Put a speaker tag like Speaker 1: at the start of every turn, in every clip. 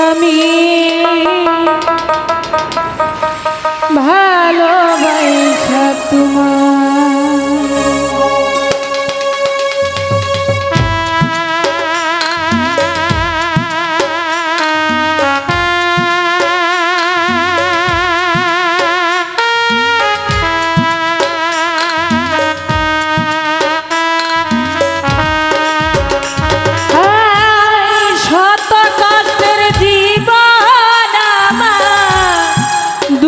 Speaker 1: আমি ভালোবাসা তোমার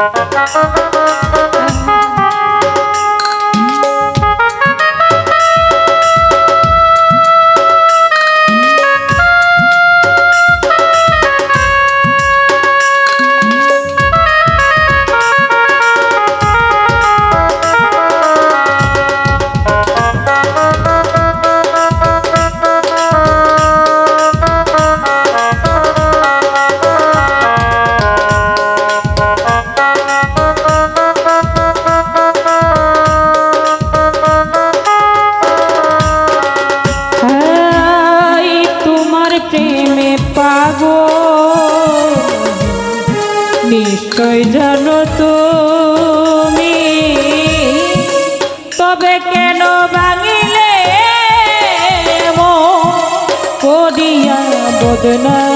Speaker 1: Thank you. না।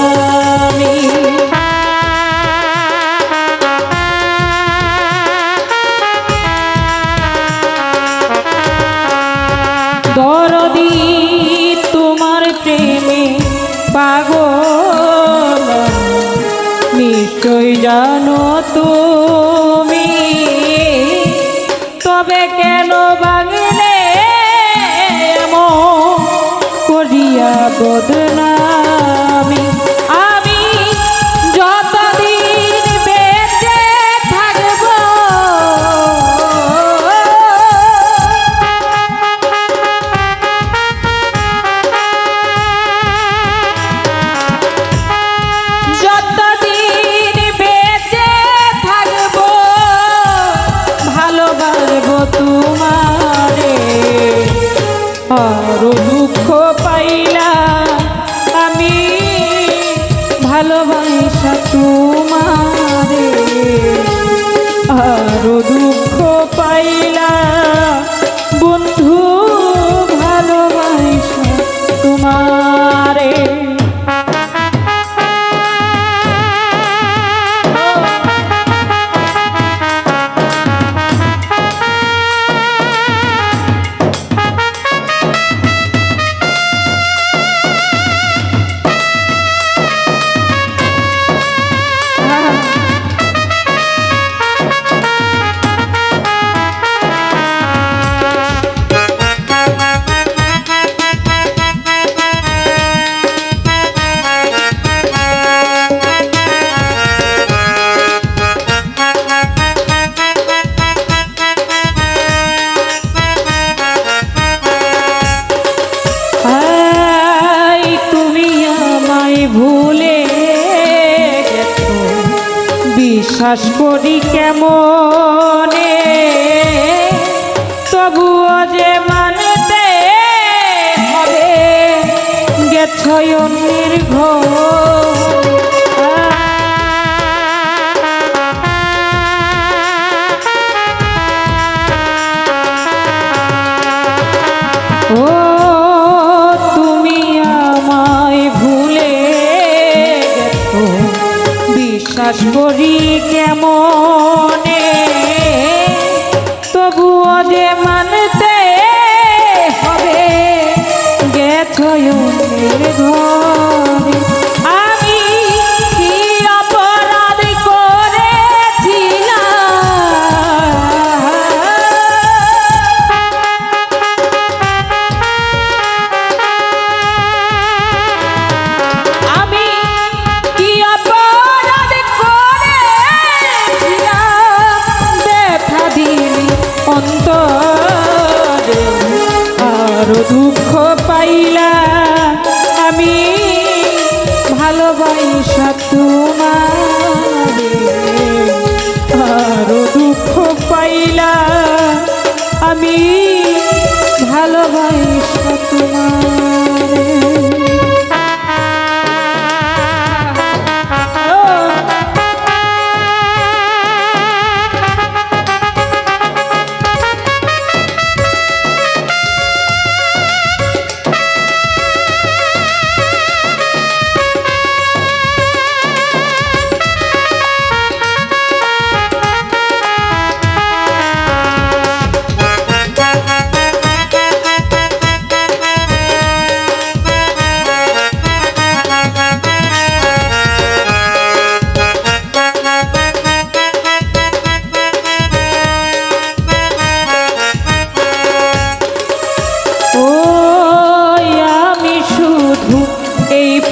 Speaker 1: বিশ্বাস করি কেমনে? তবুও যে বিশ্বাস করি কেমনে? তবুও যে মানতে হবে গেছ ঘর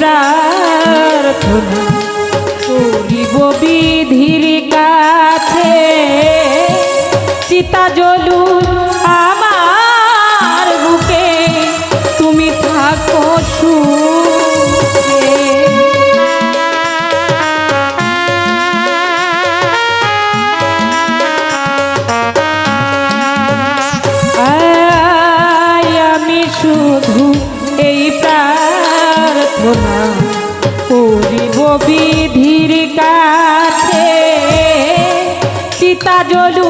Speaker 1: প্রার্থনা করিব বিধির কাছে। চিতা জ্বলু আমার বুকে তুমি থাকো সুখে। আমি শুধু এই প্রার্থনা করিব বিধির কাছে চিতা জ্বলু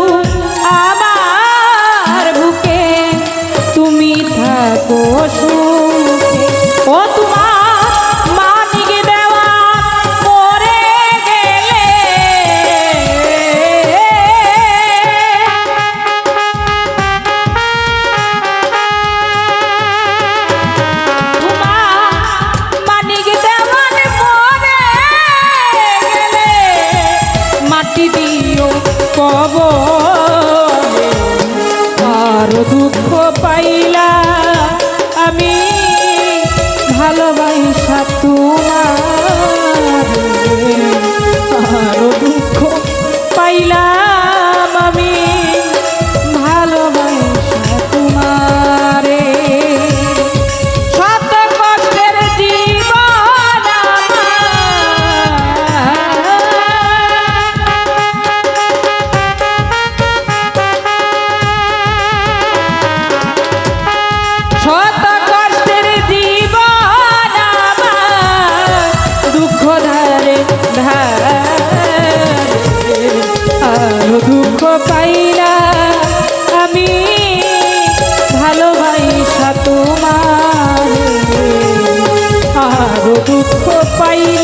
Speaker 1: পাই পাইলা। আমি ভালোবাসা তোমার। আর দুঃখ পাইলা।